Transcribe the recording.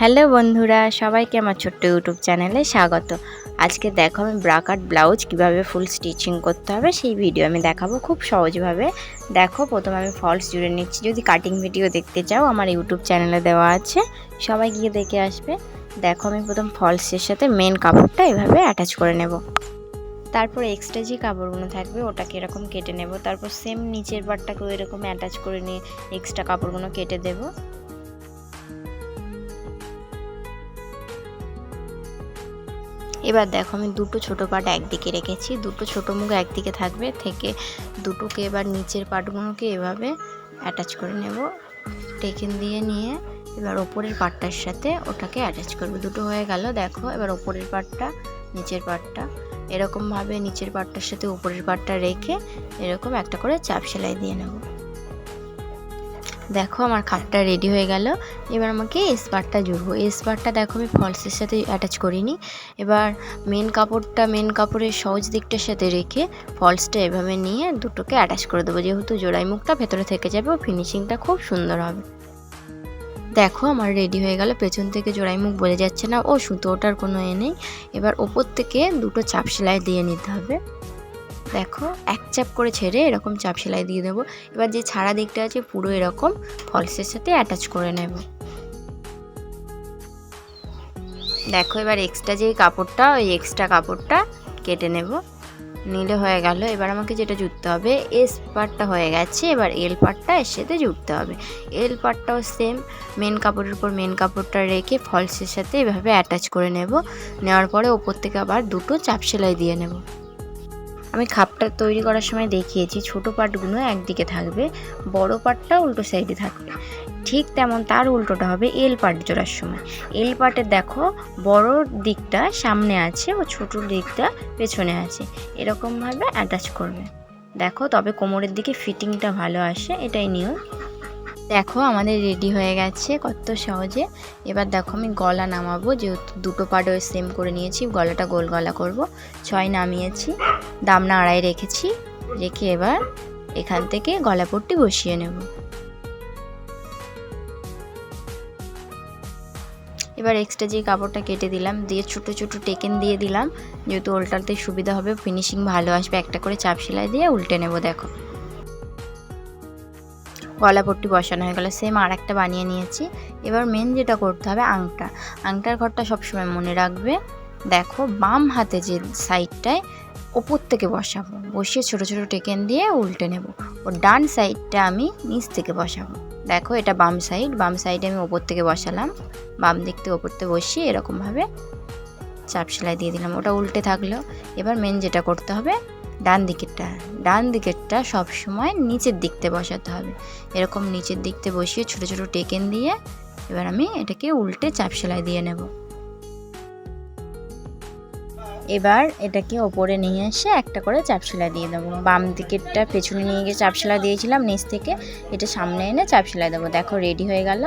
Hello বন্ধুরা, সবাইকে আমার ছোট্ট ইউটিউব চ্যানেলে স্বাগত। আজকে দেখো আমি ব্রাকাট ব্লাউজ কীভাবে ফুল স্টিচিং করতে হবে, সেই ভিডিও আমি দেখাবো খুব সহজভাবে। দেখো, প্রথমে আমি ফলস জুড়ে নিচ্ছি। যদি কাটিং ভিডিও দেখতে চাও, আমার ইউটিউব চ্যানেলে দেওয়া আছে। সবাই গিয়ে দেখে আসবে। দেখো, আমি প্রথম ফলসের সাথে মেন কাপড়টা এভাবে অ্যাটাচ করে নেব। তারপর এক্সট্রা যে কাপড়গুলো থাকবে, ওটাকে এরকম কেটে নেব। তারপর সেম নিচের পাটটাকেও এরকম অ্যাটাচ করে নিয়ে এক্সট্রা কাপড়গুলো কেটে দেবো। এবার দেখো আমি দুটো ছোটো পাট একদিকে রেখেছি, দুটো ছোটো মুখ একদিকে থাকবে, থেকে দুটোকে এবার নিচের পাটগুলোকে এভাবে অ্যাটাচ করে নেব। টেকেন দিয়ে নিয়ে এবার ওপরের পাটটার সাথে ওটাকে অ্যাটাচ করবে। দুটো হয়ে গেল, দেখো এবার ওপরের পাটটা, নিচের পাটটা। এরকমভাবে নিচের পাটটার সাথে উপরের পাটটা রেখে এরকম একটা করে চাপ সেলাই দিয়ে নেব। দেখো আমার খাপটা রেডি হয়ে গেল। এবার আমাকে এসপারটা জুড়বো। এসপারটা দেখো আমি ফলসের সাথে অ্যাটাচ করিনি। এবার মেন কাপড়টা মেন কাপড়ের সহজ দিকটার সাথে রেখে ফলসটা এভাবে নিয়ে দুটোকে অ্যাটাচ করে দেবো। যেহেতু জোড়াই মুখটা ভেতরে থেকে যাবে, ও ফিনিশিংটা খুব সুন্দর হবে। দেখো আমার রেডি হয়ে গেল। পেছন থেকে জোড়াই মুখ বোঝা যাচ্ছে না। ও সুতো ওটার কোনো এ নেই। এবার ওপর থেকে দুটো চাপ সেলাই দিয়ে নিতে হবে। দেখো, এক চাপ করে ছেড়ে এরকম চাপ সেলাই দিয়ে দেবো। এবার যে ছাড়া দিকটা আছে পুরো এরকম ফলসের সাথে অ্যাটাচ করে নেব। দেখো, এবার এক্সট্রা যে কাপড়টা, ওই এক্সট্রা কাপড়টা কেটে নেব। নিলে হয়ে গেল। এবার আমাকে যেটা জুড়তে হবে এস পার্টটা হয়ে গেছে। এবার এল পার্টটা এর সাথে জুড়তে হবে। এল পার্টটাও সেম মেন কাপড়ের উপর মেন কাপড়টা রেখে ফলসের সাথে এভাবে অ্যাটাচ করে নেব। নেওয়ার পরে ওপর থেকে আবার দুটো চাপ সেলাই দিয়ে নেব। আমি খাপটা তৈরি করার সময় দেখিয়েছি, ছোটো পাটগুলো একদিকে থাকবে, বড় পাটটা উল্টো সাইডে থাকবে। ঠিক তেমন তার উল্টোটা হবে এল পাট জোড়ার সময়। এল পাটে দেখো, বড় দিকটা সামনে আছে ও ছোট দিকটা পেছনে আছে। এরকমভাবে অ্যাটাচ করবে। দেখো, তবে কোমরের দিকে ফিটিংটা ভালো আসে, এটাই নিও দেখো, আমাদের রেডি হয়ে গেছে কত সহজে। এবার দেখো, আমি গলা নামাবো, যেহেতু দুটো পার্ট সেম করে নিয়েছি, গলাটা গোল গলা করব। ছয় নামিয়েছি দামনা আড়াই রেখেছি, রেখে এবার এখান থেকে গলা পট্টি বসিয়ে নেব। এবার এক্সট্রা যে কাপড়টা কেটে দিলাম, দিয়ে ছোটো ছোটো টেকেন দিয়ে দিলাম, যেহেতু উল্টাতে সুবিধা হবে ফিনিশিং ভালো আসবে, একটা করে চাপ সেলাই দিয়ে উল্টে নেব, দেখো। গলা পট্টি বসানো হয়ে গেলো। সেম আর একটা বানিয়ে নিয়েছি। এবার মেন যেটা করতে হবে, আংটা। আংটার ঘরটা সবসময় মনে রাখবে। দেখো, বাম হাতে যে সাইডটায় ওপর থেকে বসাবো। বসিয়ে ছোট ছোট টেকেন দিয়ে উল্টে নেব। ও ডান সাইডটা আমি নিচ থেকে বসাবো। দেখো, এটা বাম সাইড বাম সাইডে আমি ওপর থেকে বসালাম। বাম দিক থেকে ওপর থেকে বসিয়ে এরকমভাবে চাপ সেলাই দিয়ে দিলাম। ওটা উল্টে থাকল। এবার মেন যেটা করতে হবে ডান দিকেরটা ডান দিকেরটা সব সময় নিচের দিকতে বসাতে হবে। এরকম নিচের দিকতে বসিয়ে ছোট ছোট টেকেন দিয়ে এবার আমি এটাকে উল্টে চাপ সেলাই দিয়ে নেব। এবার এটাকে ওপরে নিয়ে এসে একটা করে চাপ সেলাই দিয়ে দেবো। বাম দিকেরটা পেছনে নিয়ে গিয়ে চাপ সেলাই দিয়েছিলাম নিচ থেকে, এটা সামনে এনে চাপ সেলাই দেবো। দেখো রেডি হয়ে গেল।